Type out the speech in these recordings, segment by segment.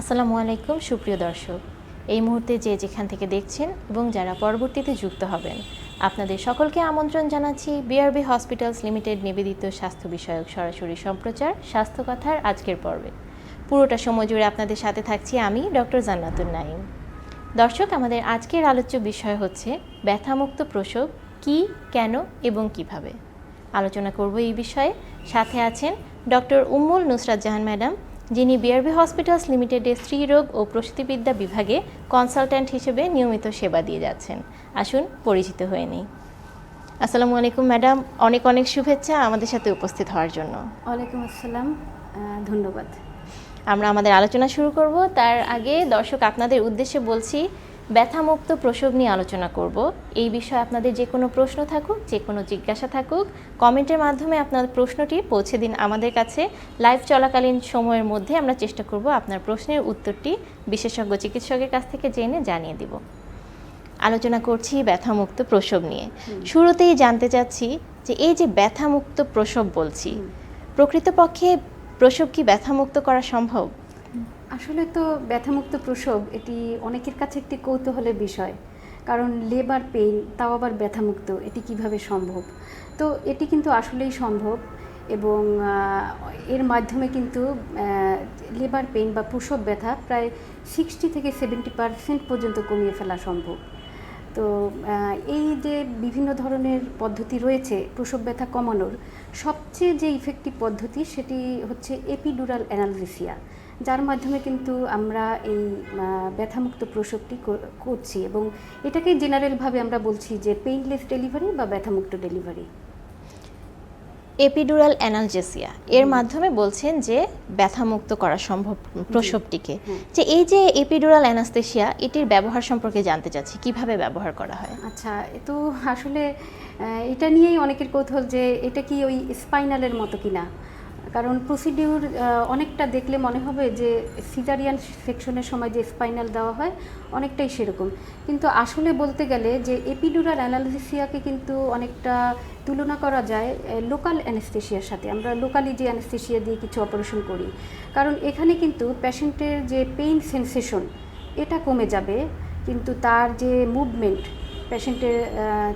আসসালামু আলাইকুম, সুপ্রিয় দর্শক। এই মুহূর্তে যে যেখান থেকে দেখছেন এবং যারা পরবর্তীতে যুক্ত হবেন, আপনাদের সকলকে আমন্ত্রণ জানাচ্ছি বিআরবি হসপিটালস লিমিটেড নিবেদিত স্বাস্থ্য বিষয়ক সরাসরি সম্প্রচার, স্বাস্থ্য কথার আজকের পর্বে। পুরোটা সময় জুড়ে আপনাদের সাথে থাকছি আমি ডক্টর জান্নাতুন নাইম দর্শক, আমাদের আজকের আলোচ্য বিষয় হচ্ছে ব্যথামুক্ত প্রসব কি, কেন এবং কীভাবে? আলোচনা করব এই বিষয়ে। সাথে আছেন ডক্টর উম্মুল নুসরাত জাহান ম্যাডাম যিনি বিআরবি হসপিটালস লিমিটেডের স্ত্রীরোগ ও প্রসূতিবিদ্যা বিভাগে কনসালট্যান্ট হিসেবে নিয়মিত সেবা দিয়ে যাচ্ছেন। আসুন পরিচিত হয়ে নিই। আসসালামু আলাইকুম ম্যাডাম। অনেক অনেক শুভেচ্ছা আমাদের সাথে উপস্থিত হওয়ার জন্য। ওয়ালাইকুম আসসালাম। ধন্যবাদ। আমরা আমাদের আলোচনা শুরু করব। তার আগে দর্শক আপনাদের উদ্দেশ্যে বলছি ব্যথামুক্ত প্রসব নিয়ে আলোচনা করব। এই বিষয়ে আপনাদের যে কোনো প্রশ্ন থাকুক যে কোনো জিজ্ঞাসা থাকুক কমেন্টের মাধ্যমে আপনার প্রশ্নটি পৌঁছে দিন আমাদের কাছে। লাইভ চলাকালীন সময়ের মধ্যে আমরা চেষ্টা করব আপনার প্রশ্নের উত্তরটি বিশেষজ্ঞ চিকিৎসকের কাছ থেকে জেনে জানিয়ে দিব। আলোচনা করছি ব্যথামুক্ত প্রসব নিয়ে। শুরুতেই জানতে চাচ্ছি যে এই যে ব্যথামুক্ত প্রসব বলছি প্রকৃতপক্ষে প্রসব কি ব্যথামুক্ত করা সম্ভব? আসলে তো ব্যথামুক্ত প্রসব, এটি অনেকের কাছে একটি কৌতূহলের বিষয়। কারণ লেবার পেইন, তাও আবার ব্যথামুক্ত, এটি কীভাবে সম্ভব? তো এটি কিন্তু আসলেই সম্ভব এবং এর মাধ্যমে কিন্তু লেবার পেইন বা প্রসব ব্যথা প্রায় সিক্সটি থেকে সেভেন্টি পার্সেন্ট পর্যন্ত কমিয়ে ফেলা সম্ভব। তো এই যে বিভিন্ন ধরনের পদ্ধতি রয়েছে প্রসব ব্যথা কমানোর, সবচেয়ে যে ইফেক্টিভ পদ্ধতি সেটি হচ্ছে এপিডুরাল অ্যানালজেসিয়া যার মাধ্যমে কিন্তু আমরা এই ব্যথামুক্ত প্রসবটি করছি এবং এটাকে জেনারেলভাবে আমরা বলছি যে পেইনলেস ডেলিভারি বা ব্যথামুক্ত ডেলিভারি এপিডুরাল অ্যানালজেসিয়া এর মাধ্যমে বলছেন যে ব্যথামুক্ত করা সম্ভব প্রসবটিকে। যে এই যে এপিডুরাল অ্যানাস্থেশিয়া এটির ব্যবহার সম্পর্কে জানতে চাচ্ছি কীভাবে ব্যবহার করা হয়? আচ্ছা তো আসলে এটা নিয়েই অনেকের কৌতূহল যে এটা কি ওই স্পাইনালের মতো কিনা? কারণ প্রসিডিউর অনেকটা দেখলে মনে হবে যে সিজারিয়ান সেকশনের সময় যে স্পাইনাল দেওয়া হয়, অনেকটাই সেরকম। কিন্তু আসলে বলতে গেলে যে এপিডুরাল অ্যানালিসিয়াকে কিন্তু অনেকটা তুলনা করা যায় লোকাল অ্যানেস্থেশিয়ার সাথে। আমরা লোকালি যে অ্যানেস্থেশিয়া দিয়ে কিছু অপারেশন করি, কারণ এখানে কিন্তু পেশেন্টের যে পেইন সেন্সেশন এটা কমে যাবে, কিন্তু তার যে মুভমেন্ট পেশেন্টের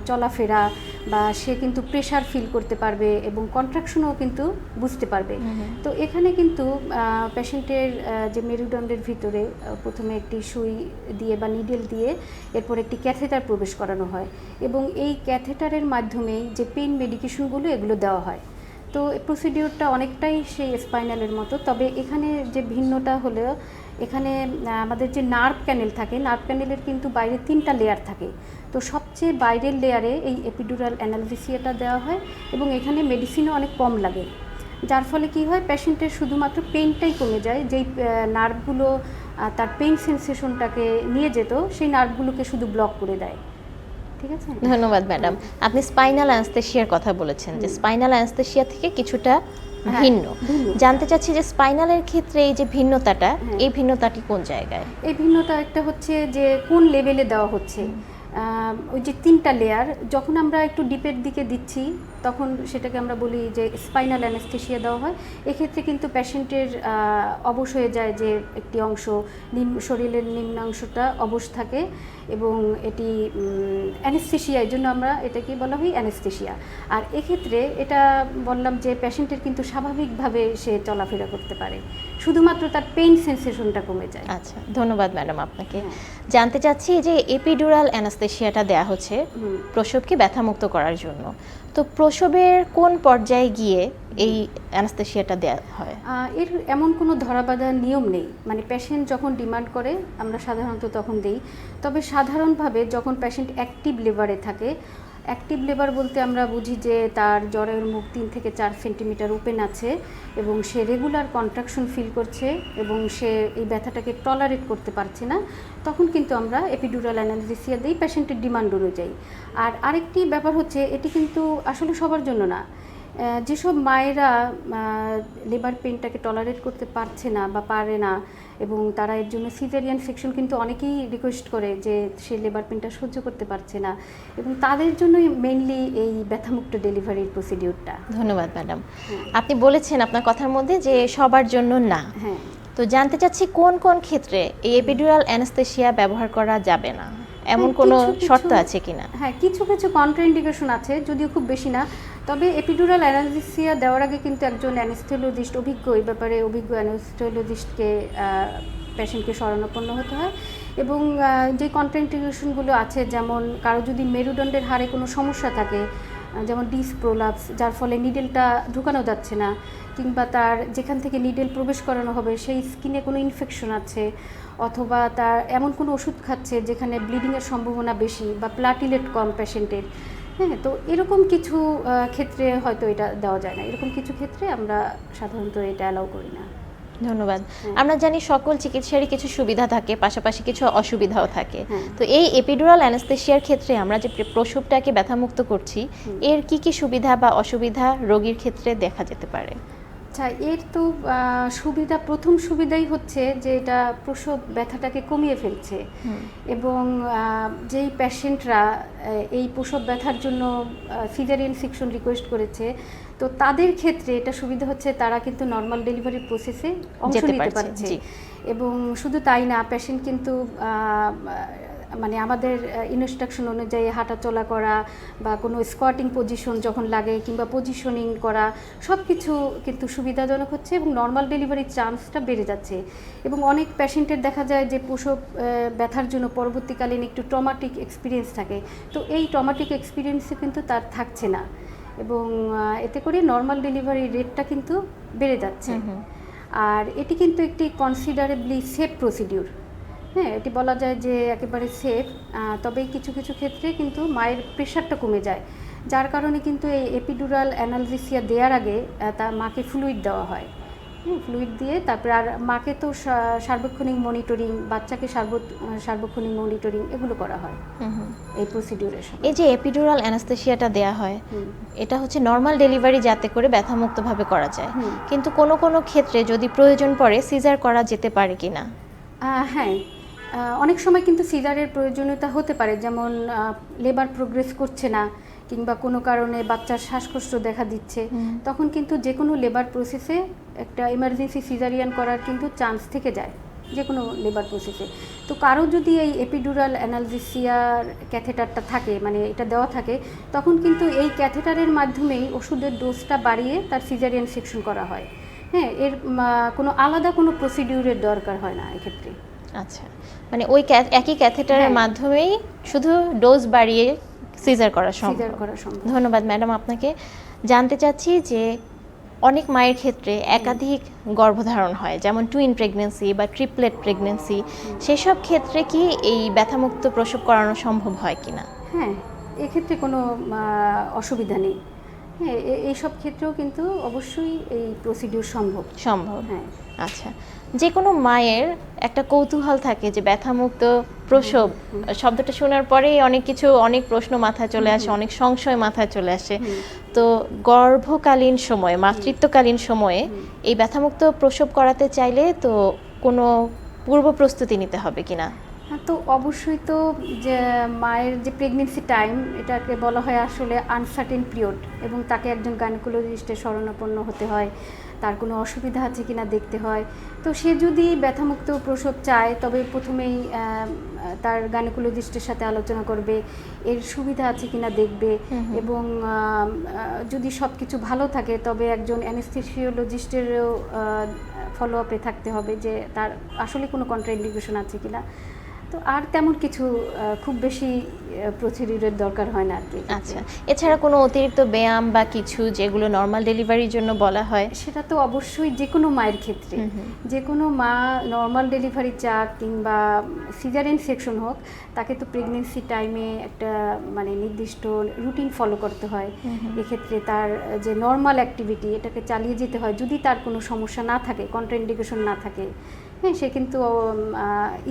চলাফেরা বা সে কিন্তু প্রেশার ফিল করতে পারবে এবং কন্ট্রাকশনও কিন্তু বুঝতে পারবে। তো এখানে কিন্তু পেশেন্টের যে মেরুদণ্ডের ভিতরে প্রথমে একটি সুই দিয়ে বা নিডেল দিয়ে এরপর একটি ক্যাথেটার প্রবেশ করানো হয় এবং এই ক্যাথেটারের মাধ্যমেই যে পেইন মেডিকেশনগুলো এগুলো দেওয়া হয়। তো প্রসিডিওরটা অনেকটাই সেই স্পাইনালের মতো তবে এখানে যে ভিন্নটা হলো এখানে আমাদের যে নার্ভ ক্যানেল থাকে নার্ভ ক্যানেলের কিন্তু বাইরে তিনটা লেয়ার থাকে। তো সবচেয়ে বাইরের লেয়ারে এই এপিডুরাল অ্যানালভিসিয়াটা দেওয়া হয় এবং এখানে মেডিসিনও অনেক কম লাগে। যার ফলে কি হয় পেশেন্টের শুধুমাত্র পেনটাই কমে যায় যেই নার্ভগুলো তার পেন সেন্সেশনটাকে নিয়ে যেত সেই নার্ভগুলোকে শুধু ব্লক করে দেয়। ঠিক আছে? ধন্যবাদ ম্যাডাম আপনি স্পাইনাল অ্যানাস্থেশিয়ার কথা বলেছেন যে স্পাইনাল অ্যানাস্থেশিয়া থেকে কিছুটা হ্যাঁ, ভিন্ন। জানতে চাচ্ছি যে স্পাইনালের ক্ষেত্রে এই যে ভিন্নতাটা হ্যাঁ। এই ভিন্নতাটি কোন জায়গায়? এই ভিন্নতা একটা হচ্ছে যে কোন লেভেলে দেওয়া হচ্ছে। ওই যে তিনটা লেয়ার যখন আমরা একটু ডিপের দিকে দিচ্ছি তখন সেটাকে আমরা বলি যে স্পাইনাল অ্যানেস্থেশিয়া দেওয়া হয়। এক্ষেত্রে কিন্তু পেশেন্টের অবশ হয়ে যায় যে একটি অংশ নিম্ন শরীরের নিম্নাংশটা অবশ থাকে এবং এটি অ্যানেস্থেশিয়া জন্য আমরা এটাকে বলা হয় অ্যানেস্থেশিয়া আর এক্ষেত্রে এটা বললাম যে পেশেন্টের কিন্তু স্বাভাবিকভাবে সে চলাফেরা করতে পারে। শুধুমাত্র তার পেইন সেন্সেশনটা কমে যায়। আচ্ছা ধন্যবাদ ম্যাডাম আপনাকে। হ্যাঁ। জানতে চাচ্ছি যে এপিডুরাল অ্যানাস্থেশিয়াটা দেয়া হচ্ছে। প্রসবকে ব্যথামুক্ত করার জন্য। তো প্রসবের কোন পর্যায়ে গিয়ে এই অ্যানাস্থেশিয়াটা দেওয়া হয়? এর এমন কোনো ধরাবাঁধা নিয়ম নেই। মানে পেশেন্ট যখন ডিমান্ড করে, আমরা সাধারণত তখন দেই। তবে সাধারণভাবে যখন পেশেন্ট অ্যাক্টিভ লিভারে থাকে অ্যাক্টিভ লেবার বলতে আমরা বুঝি যে তার জ্বরের মুখ তিন থেকে চার সেন্টিমিটার ওপেন আছে এবং সে রেগুলার কন্ট্রাকশন ফিল করছে এবং সে এই ব্যথাটাকে টলারেট করতে পারছে না, তখন কিন্তু আমরা এপিডুরাল অ্যানালিসিয়া দিই পেশেন্টের ডিমান্ড অনুযায়ী। আর আরেকটি ব্যাপার হচ্ছে, এটি কিন্তু আসলে সবার জন্য না। যেসব মায়েরা লেবার পেনটাকে টলারেট করতে পারছে না বা পারে না এবং তারা এর জন্য সিজারিয়ান সেকশন কিন্তু অনেকেই রিকোয়েস্ট করে যে সে লেবার পেনটা সহ্য করতে পারছে না এবং তাদের জন্যই মেনলি এই ব্যথামুক্ত ডেলিভারির প্রসিডিউরটা ধন্যবাদ ম্যাডাম আপনি বলেছেন আপনার কথার মধ্যে যে সবার জন্য না। হ্যাঁ। তো জানতে চাচ্ছি কোন কোন ক্ষেত্রে এই এপিডুরাল অ্যানাস্থেশিয়া ব্যবহার করা যাবে না? এমন হ্যাঁ, কোনো শর্ত আছে কিনা? হ্যাঁ কিছু কিছু কন্ট্রাইন্ডিকেশন আছে যদিও খুব বেশি না। তবে এপিডুরাল অ্যানালিসিয়া দেওয়ার আগে কিন্তু একজন অ্যানেস্থেলজিস্ট অভিজ্ঞ এই ব্যাপারে অভিজ্ঞ অ্যানেস্থেলজিস্টকে পেশেন্টকে শরণাপন্ন হতে হয় এবং যে কন্ট্রাইন্ডিকেশনগুলো আছে যেমন কারও যদি মেরুদণ্ডের হারে কোনো সমস্যা থাকে যেমন ডিস প্রোলাপস যার ফলে নিডেলটা ঢুকানো যাচ্ছে না কিংবা তার যেখান থেকে নিডেল প্রবেশ করানো হবে সেই স্কিনে কোনো ইনফেকশন আছে অথবা তার এমন কোনো ওষুধ খাচ্ছে যেখানে ব্লিডিংয়ের সম্ভাবনা বেশি বা প্লাটিলেট কম পেশেন্টের হ্যাঁ তো এরকম কিছু ক্ষেত্রে হয়তো এটা দেওয়া যায় না। এরকম কিছু ক্ষেত্রে আমরা সাধারণত এটা অ্যালাউ করি না। ধন্যবাদ। হ্যাঁ। আমরা জানি সকল চিকিৎসারই কিছু সুবিধা থাকে পাশাপাশি কিছু অসুবিধাও থাকে। হ্যাঁ। তো এই এপিডুরাল অ্যানাস্থেশিয়ার ক্ষেত্রে আমরা যে প্র- প্রসবটাকে ব্যথামুক্ত করছি এর কি কি সুবিধা বা অসুবিধা রোগীর ক্ষেত্রে দেখা যেতে পারে? আচ্ছা এর তো সুবিধা প্রথম সুবিধাই হচ্ছে যে এটা প্রসব ব্যথাটাকে কমিয়ে ফেলছে। এবং যেই পেশেন্টরা এই প্রসব ব্যথার জন্য সিজারিয়ান সেকশন রিকোয়েস্ট করেছে তো তাদের ক্ষেত্রে এটা সুবিধা হচ্ছে তারা কিন্তু নর্মাল ডেলিভারি প্রসেসে অংশ নিতে পারছে, এবং শুধু তাই না পেশেন্ট কিন্তু মানে আমাদের ইনস্ট্রাকশন অনুযায়ী হাঁটা চলা করা বা কোনো স্কোয়াটিং পজিশন যখন লাগে কিংবা পজিশনিং করা সব কিছু কিন্তু সুবিধাজনক হচ্ছে এবং নর্মাল ডেলিভারির চান্সটা বেড়ে যাচ্ছে। এবং অনেক পেশেন্টের দেখা যায় যে প্রসব ব্যথার জন্য পরবর্তীকালীন একটু ট্রমাটিক এক্সপিরিয়েন্স থাকে। তো এই ট্রমাটিক এক্সপিরিয়েন্সে কিন্তু তার থাকছে না। এবং এতে করে নর্মাল ডেলিভারি রেটটা কিন্তু বেড়ে যাচ্ছে। আর এটি কিন্তু একটি কনসিডারেবলি সেফ প্রসিডিউর হ্যাঁ এটি বলা যায় যে একেবারে সেফ তবে কিছু কিছু ক্ষেত্রে কিন্তু মায়ের প্রেশারটা কমে যায়। যার কারণে কিন্তু এই এপিডুরাল অ্যানালজিসিয়া দেওয়ার আগে তার মাকে ফ্লুইড দেওয়া হয়। ফ্লুইড দিয়ে তারপরে আর মাকে তো সার্বক্ষণিক মনিটরিং বাচ্চাকে সার্ব- সার্বক্ষণিক মনিটরিং এগুলো করা হয়। এই প্রসিডিউরের এই যে এপিডুরাল অ্যানাস্থেশিয়াটা দেয়া হয় এটা হচ্ছে নর্মাল ডেলিভারি যাতে করে ব্যথামুক্তভাবে করা যায়। কিন্তু কোনো কোনো ক্ষেত্রে যদি প্রয়োজন পড়ে সিজার করা যেতে পারে কিনা? আহ, হ্যাঁ অনেক সময় কিন্তু সিজারের প্রয়োজনীয়তা হতে পারে যেমন লেবার প্রোগ্রেস করছে না কিংবা কোনো কারণে বাচ্চার শ্বাসকষ্ট দেখা দিচ্ছে তখন কিন্তু যে কোনো লেবার প্রসেসে একটা এমার্জেন্সি সিজারিয়ান করার কিন্তু চান্স থেকে যায় যে কোনো লেবার প্রসেসে তো কারও যদি এই এপিডুরাল অ্যানালজিসিয়ার ক্যাথেটারটা থাকে মানে এটা দেওয়া থাকে তখন কিন্তু এই ক্যাথেটারের মাধ্যমেই ওষুধের ডোজটা বাড়িয়ে তার সিজারিয়ান সেকশন করা হয়। হ্যাঁ এর কোনো আলাদা কোনো প্রসিডিউরের দরকার হয় না এক্ষেত্রে। আচ্ছা। মানে ওই একই ক্যাথেটারের হ্যাঁ। মাধ্যমেই শুধু ডোজ বাড়িয়ে সিজার করা সম্ভব। সিজার করা সম্ভব। ধন্যবাদ ম্যাডাম আপনাকে। জানতে চাচ্ছি যে অনেক মায়ের ক্ষেত্রে একাধিক গর্ভধারণ হয় যেমন টুইন প্রেগনেন্সি বা ট্রিপলেট প্রেগনেন্সি সেসব ক্ষেত্রে কি এই ব্যথামুক্ত প্রসব করানো সম্ভব হয় কিনা? হ্যাঁ এক্ষেত্রে কোনো অসুবিধা নেই। হ্যাঁ এইসব ক্ষেত্রেও কিন্তু অবশ্যই এই প্রসিডিউর সম্ভব। সম্ভব। হ্যাঁ। আচ্ছা। যে কোনো মায়ের একটা কৌতূহল থাকে যে ব্যথামুক্ত প্রসব শব্দটা শোনার পরেই অনেক কিছু অনেক প্রশ্ন মাথায় চলে আসে অনেক সংশয় মাথায় চলে আসে। তো গর্ভকালীন সময়ে মাতৃত্বকালীন সময়ে এই ব্যথামুক্ত প্রসব করাতে চাইলে তো কোনো পূর্ব প্রস্তুতি নিতে হবে কিনা? তো অবশ্যই তো যে মায়ের যে প্রেগনেন্সি টাইম এটাকে বলা হয় আসলে আনসার্টেন পিরিয়ড এবং তাকে একজন গাইনোকোলজিস্টের শরণাপন্ন হতে হয় তার কোনো অসুবিধা আছে কিনা দেখতে হয়। তো সে যদি ব্যথামুক্ত প্রসব চায় তবে প্রথমেই তার গাইনোকোলজিস্টের সাথে আলোচনা করবে এর সুবিধা আছে কিনা দেখবে এবং যদি সব কিছু ভালো থাকে তবে একজন অ্যানেস্থেসিওলজিস্টেরও ফলো আপে থাকতে হবে যে তার আসলে কোনো কন্ট্রাইন্ডিকেশন আছে কিনা। তো আর তেমন কিছু খুব বেশি প্রসিডিউরের দরকার হয় না আর কি আচ্ছা। এছাড়া কোনো অতিরিক্ত ব্যায়াম বা কিছু যেগুলো নর্মাল ডেলিভারির জন্য বলা হয়? সেটা তো অবশ্যই যে কোনো মায়ের ক্ষেত্রে। যে কোনো মা নর্মাল ডেলিভারি চাক কিংবা সিজারিয়ান সেকশন হোক তাকে তো প্রেগনেন্সি টাইমে একটা মানে নির্দিষ্ট রুটিন ফলো করতে হয়। এক্ষেত্রে তার যে নর্মাল অ্যাক্টিভিটি এটাকে চালিয়ে যেতে হয়। যদি তার কোনো সমস্যা না থাকে কন্ট্রাইন্ডিকেশন না থাকে হ্যাঁ সে কিন্তু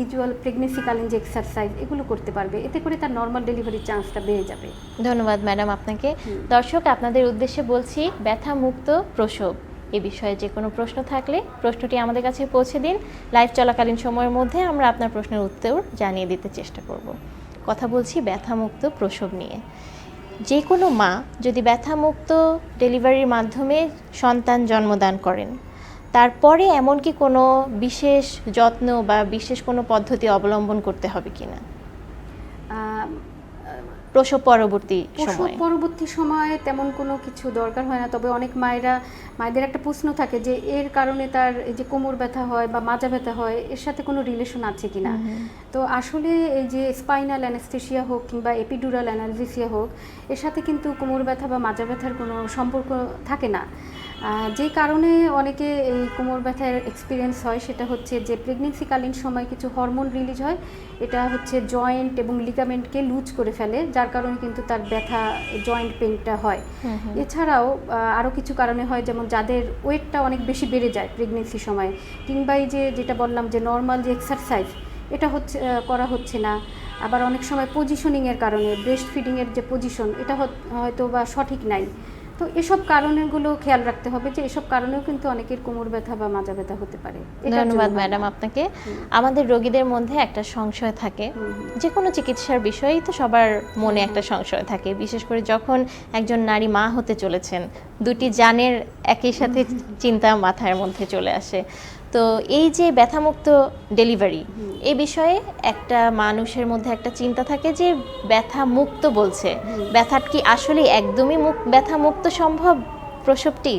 ইউজুয়াল প্রেগনেন্সিকালীন যে এক্সারসাইজ এগুলো করতে পারবে। এতে করে তার নর্মাল ডেলিভারির চান্সটা বেড়ে যাবে। ধন্যবাদ ম্যাডাম আপনাকে। দর্শক আপনাদের উদ্দেশ্যে বলছি ব্যথা মুক্ত প্রসব। এ বিষয়ে যে কোনো প্রশ্ন থাকলে প্রশ্নটি আমাদের কাছে পৌঁছে দিন। লাইভ চলাকালীন সময়ের মধ্যে আমরা আপনার প্রশ্নের উত্তর জানিয়ে দিতে চেষ্টা করব। কথা বলছি ব্যথামুক্ত প্রসব নিয়ে। যে কোনো মা যদি ব্যথামুক্ত ডেলিভারির মাধ্যমে সন্তান জন্মদান করেন তারপরে এমন কি কোনো বিশেষ যত্ন বা বিশেষ কোনো পদ্ধতি অবলম্বন করতে হবে কিনা? প্রসব পরবর্তী প্রসব পরবর্তী সময়ে তেমন কোনো কিছু দরকার হয় না তবে অনেক মায়েরা মায়েদের একটা প্রশ্ন থাকে যে এর কারণে তার এই যে কোমর ব্যথা হয় বা মাজা ব্যথা হয় এর সাথে কোনো রিলেশন আছে কিনা? তো আসলে এই যে স্পাইনাল অ্যানাস্থেশিয়া হোক কিংবা এপিডুরাল অ্যানালজেসিয়া হোক এর সাথে কিন্তু কোমর ব্যথা বা মাজা ব্যথার কোনো সম্পর্ক থাকে না। যে কারণে অনেকে এই কোমর ব্যথার এক্সপিরিয়েন্স হয় সেটা হচ্ছে যে প্রেগনেন্সিকালীন সময় কিছু হরমোন রিলিজ হয় এটা হচ্ছে জয়েন্ট এবং লিগামেন্টকে লুজ করে ফেলে যার কারণে কিন্তু তার ব্যথা জয়েন্ট পেনটা হয়। এছাড়াও আরও কিছু কারণে হয় যেমন যাদের ওয়েটটা অনেক বেশি বেড়ে যায় প্রেগনেন্সি সময় কিংবা এই যে যেটা বললাম যে নর্মাল যে এক্সারসাইজ এটা হচ্ছে করা হচ্ছে না। আবার অনেক সময় পজিশনিংয়ের কারণে ব্রেস্ট ফিডিংয়ের যে পজিশন এটা হয়তো বা সঠিক নাই। তো এসব কারণেগুলো খেয়াল রাখতে হবে যে এসব কারণেও কিন্তু অনেকের কোমর ব্যথা বা মাজা ব্যথা হতে পারে। ধন্যবাদ ম্যাডাম আপনাকে। আমাদের রোগীদের মধ্যে একটা সংশয় থাকে। যে কোনো চিকিৎসার বিষয়েই তো সবার মনে একটা সংশয় থাকে। বিশেষ করে যখন একজন নারী মা হতে চলেছেন দুটি জানের একই সাথে চিন্তা মাথার মধ্যে চলে আসে। তো এই যে ব্যথামুক্ত ডেলিভারি এই বিষয়ে একটা মানুষের মধ্যে একটা চিন্তা থাকে যে ব্যথা মুক্ত বলছে। ব্যথা কি আসলে একদমই মুক ব্যথা মুক্ত সম্ভব প্রসবটি?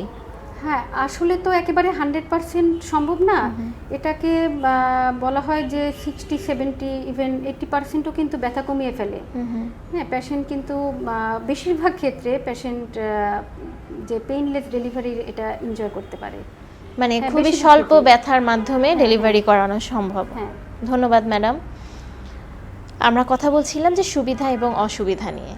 হ্যাঁ আসলে তো একেবারে হান্ড্রেড পার্সেন্ট সম্ভব না। এটাকে বলা হয় যে সিক্সটি সেভেন্টি ইভেন এইটটি পার্সেন্টও কিন্তু ব্যথা কমিয়ে ফেলে। হ্যাঁ পেশেন্ট কিন্তু বেশিরভাগ ক্ষেত্রে পেশেন্ট যে পেইনলেস ডেলিভারি এটা এনজয় করতে পারে। মানে হ্যাঁ, খুবই স্বল্প ব্যথার মাধ্যমে ডেলিভারি করানো সম্ভব। হ্যাঁ। ধন্যবাদ ম্যাডাম আমরা কথা বলছিলাম যে সুবিধা এবং অসুবিধা নিয়ে।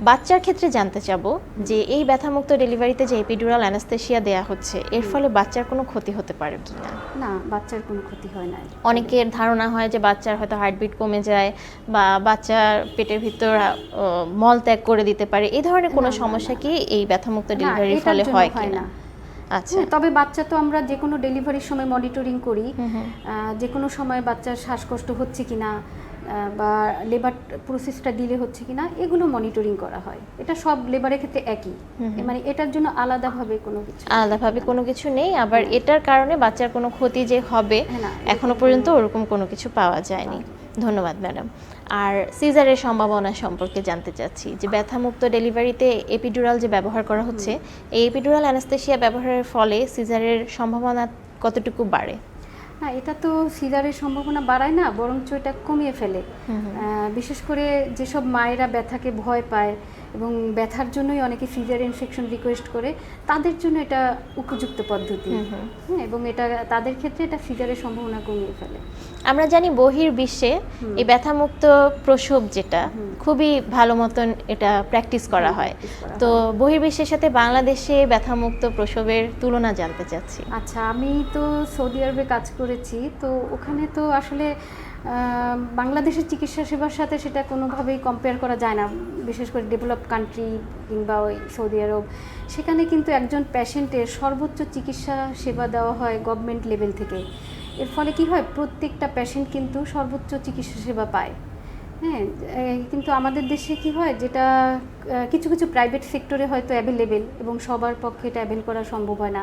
বাচ্চার ক্ষেত্রে জানতে চাবো যে এই ব্যথামুক্ত ডেলিভারিতে যে এপিডুরাল অ্যানাস্থেশিয়া দেয়া হচ্ছে এর ফলে বাচ্চার কোনো ক্ষতি হতে পারে কিনা না? না বাচ্চার কোনো ক্ষতি হয় না। অনেকের ধারণা হয় যে বাচ্চার হয়তো হার্টবিট কমে যায় বা বাচ্চার পেটের ভিতর মল ত্যাগ করে দিতে পারে। এই ধরনের কোনো সমস্যা কি এই ব্যথামুক্ত ডেলিভারির ফলে হয় হয় কিনা? না। আচ্ছা। তবে বাচ্চা তো আমরা যে কোনো ডেলিভারির সময় মনিটরিং করি। যে কোনো সময় বাচ্চার শ্বাসকষ্ট হচ্ছে কিনা বা লেবার প্রসেসটা দিলে হচ্ছে কিনা এগুলো মনিটরিং করা হয়। এটা সব লেবারের ক্ষেত্রে একই। মানে এটার জন্য আলাদাভাবে কোনো কিছু আলাদাভাবে কোনো কিছু নেই আবার এটার কারণে বাচ্চার কোনো ক্ষতি যে হবে হ্যাঁ, এখনও পর্যন্ত ওরকম কোনো কিছু পাওয়া যায়নি। ধন্যবাদ ম্যাডাম। আর সিজারের সম্ভাবনা সম্পর্কে জানতে চাচ্ছি যে ব্যথামুক্ত ডেলিভারিতে এপিডুরাল যে ব্যবহার করা হচ্ছে এই এপিডুরাল অ্যানাস্থেশিয়া ব্যবহারের ফলে সিজারের সম্ভাবনা কতটুকু বাড়ে? না এটা তো সিজারের সম্ভাবনা বাড়ায় না বরঞ্চ এটা কমিয়ে ফেলে। বিশেষ করে যেসব মায়েরা ব্যথাকে ভয় পায় এবং ব্যথার জন্যই অনেকে সিজার ইনফেকশন রিকোয়েস্ট করে তাদের জন্য এটা উপযুক্ত পদ্ধতি। হ্যাঁ এবং এটা তাদের ক্ষেত্রে এটা সিজারের সম্ভাবনা কমিয়ে ফেলে। আমরা জানি বহির বিশ্বে এই ব্যথামুক্ত প্রসব যেটা খুবই ভালো মতন এটা প্র্যাকটিস করা হয়। তো বহির্বিশ্বের সাথে বাংলাদেশে ব্যথামুক্ত প্রসবের তুলনা জানতে চাচ্ছি। আচ্ছা আমি তো সৌদি আরবে কাজ করেছি তো ওখানে তো আসলে বাংলাদেশের চিকিৎসা সেবার সাথে সেটা কোনোভাবেই কম্পেয়ার করা যায় না, বিশেষ করে ডেভেলপ কান্ট্রি কিংবা ওই সৌদি আরব। সেখানে কিন্তু একজন পেশেন্টের সর্বোচ্চ চিকিৎসা সেবা দেওয়া হয় গভর্নমেন্ট লেভেল থেকে। এর ফলে কি হয়? প্রত্যেকটা পেশেন্ট কিন্তু সর্বোচ্চ চিকিৎসা সেবা পায়। হ্যাঁ কিন্তু আমাদের দেশে কি হয়? যেটা কিছু কিছু প্রাইভেট সেক্টরে হয়তো অ্যাভেলেবেল এবং সবার পক্ষে এটা অ্যাভেল করা সম্ভব হয় না।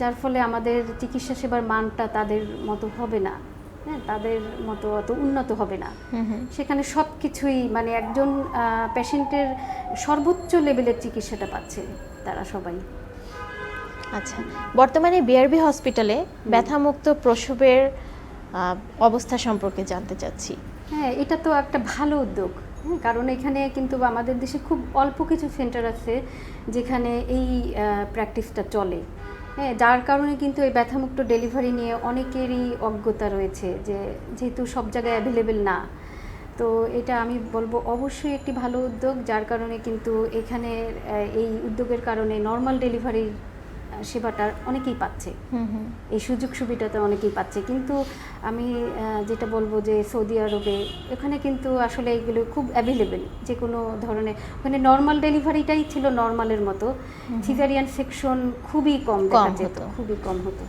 যার ফলে আমাদের চিকিৎসা সেবার মানটা তাদের মতো হবে না। হ্যাঁ তাদের মতো অত উন্নত হবে না। সেখানে সব কিছুই মানে একজন পেশেন্টের সর্বোচ্চ লেভেলের চিকিৎসাটা পাচ্ছে তারা সবাই। আচ্ছা বর্তমানে বিআরবি হসপিটালে ব্যথামুক্ত প্রসবের অবস্থা সম্পর্কে জানতে চাচ্ছি। হ্যাঁ এটা তো একটা ভালো উদ্যোগ। হ্যাঁ, কারণ এখানে কিন্তু আমাদের দেশে খুব অল্প কিছু সেন্টার আছে যেখানে এই প্র্যাকটিসটা চলে। হ্যাঁ যার কারণে কিন্তু এই ব্যথামুক্ত ডেলিভারি নিয়ে অনেকেরই অজ্ঞতা রয়েছে যে যেহেতু সব জায়গায় অ্যাভেলেবেল না। তো এটা আমি বলব অবশ্যই একটি ভালো উদ্যোগ, যার কারণে কিন্তু এখানে এই উদ্যোগের কারণে নর্মাল ডেলিভারির সেবাটা অনেকেই পাচ্ছে। হুম হুম। এই সুযোগ সুবিধাটা অনেকেই পাচ্ছে। কিন্তু আমি যেটা বলব যে সৌদি আরবে এখানে কিন্তু আসলে এগুলো খুব অ্যাভেলেবেল যে কোনো ধরনের। ওখানে নর্মাল ডেলিভারিটাই ছিল নর্মালের মতো। সিজারিয়ান সেকশন খুবই কম দেখা যেত। খুবই কম হতো।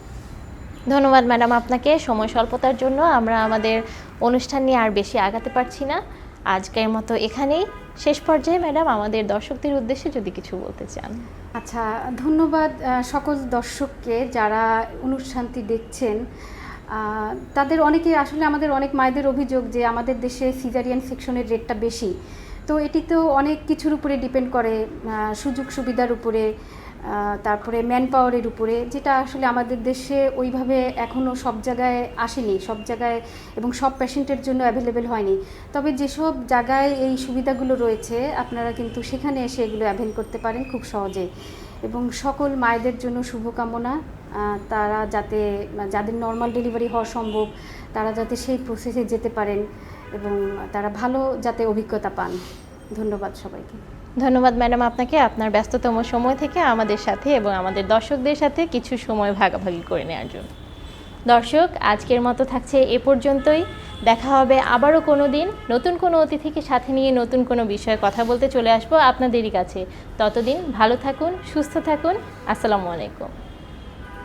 ধন্যবাদ ম্যাডাম আপনাকে। সময় স্বল্পতার জন্য আমরা আমাদের অনুষ্ঠান নিয়ে আর বেশি আগাতে পারছি না। আজকের মতো এখানেই। শেষ পর্যায়ে, ম্যাডাম, আমাদের দর্শকদের উদ্দেশ্যে যদি কিছু বলতে চান। আচ্ছা ধন্যবাদ সকল দর্শককে যারা অনুষ্ঠানটি দেখছেন। তাদের অনেকে, আসলে আমাদের অনেক মায়েদের অভিযোগ যে আমাদের দেশে সিজারিয়ান সেকশনের রেটটা বেশি। তো এটি তো অনেক কিছুর উপরে ডিপেন্ড করে সুযোগ সুবিধার উপরে তারপরে ম্যান পাওয়ারের উপরে, যেটা আসলে আমাদের দেশে ওইভাবে এখনও সব জায়গায় আসেনি, সব জায়গায় এবং সব পেশেন্টের জন্য অ্যাভেলেবেল হয়নি। তবে যেসব জায়গায় এই সুবিধাগুলো রয়েছে, আপনারা কিন্তু সেখানে এসে এগুলো অ্যাভেল করতে পারেন খুব সহজে। এবং সকল মায়েদের জন্য শুভকামনা তারা যাতে, যাদের নর্মাল ডেলিভারি হওয়া সম্ভব, তারা যাতে সেই প্রসেসে যেতে পারেন এবং তারা ভালো যাতে অভিজ্ঞতা পান। ধন্যবাদ সবাইকে। ধন্যবাদ ম্যাডাম আপনাকে। আপনার ব্যস্ততম সময় থেকে আমাদের সাথে এবং আমাদের দর্শকদের সাথে কিছু সময় ভাগাভাগি করে নেওয়ার জন্য। দর্শক, আজকের মতো থাকছে এ পর্যন্তই। দেখা হবে আবারও কোনো দিন। নতুন কোনো অতিথিকে সাথে নিয়ে নতুন কোনো বিষয়ে কথা বলতে চলে আসব আপনাদেরই কাছে। ততদিন ভালো থাকুন, সুস্থ থাকুন। আসসালামু আলাইকুম।